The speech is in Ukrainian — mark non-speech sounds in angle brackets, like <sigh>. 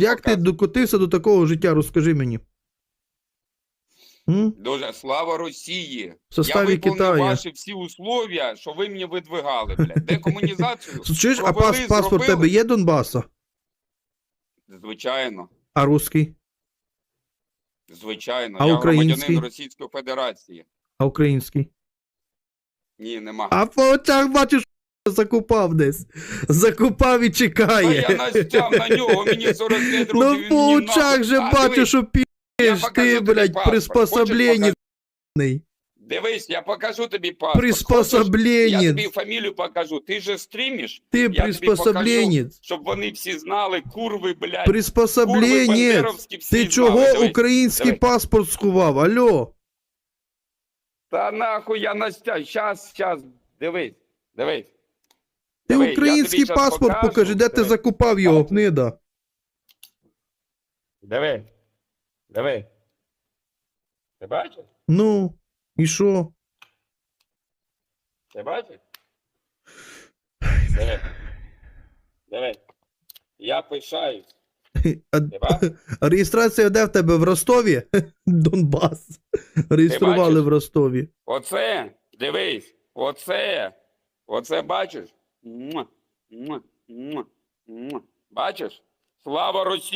як ти докотився до такого життя, розкажи мені. М? Дуже слава Росії. В составі Я виконав Китаю. ваші всі условия, що ви мені видвигали, блядь. <laughs> Декомунізацію. Чуєш, а провели, паспорт зробили. тебе є Донбаса? Звичайно, А русський? звичайно. А я український? громадянин Російської Федерації. А український? Ні, нема. А по очах бачиш, закупав десь. Закупав і чекає. я настяв на нього, мені 45 років. Ну він по мені очах нахуй. же А, бачу, дивись, що Я покажу ти, тобі блядь, паспорт. приспособлення. Хочеш Дивись, я покажу тобі паспорт. Хочеш, Я тобі фамілію покажу. Ти же стрімиш, Ти я тобі приспособлення. щоб вони всі знали, курви, блядь. Курви Приспособлення. бандеровські всі Ти знали. чого Дивись. український дивись. паспорт сховав? Алло? Та нахуй я настяг. Щас, щас, дивись, дивись. Ти Диви, я український тобі щас паспорт покажу. покажи, де ти Диви. закупав його, гнида. Диви. Диви. Ти бачиш? Ну, і що? Ти бачиш? Диви. Диви. Я пишаюсь. А, Ти бачиш? а реєстрація де в тебе в Ростові? <laughs> Донбас. Реєстрували бачиш? в Ростові. Оце, дивись, оце, оце бачиш? Бачиш? Слава Росії!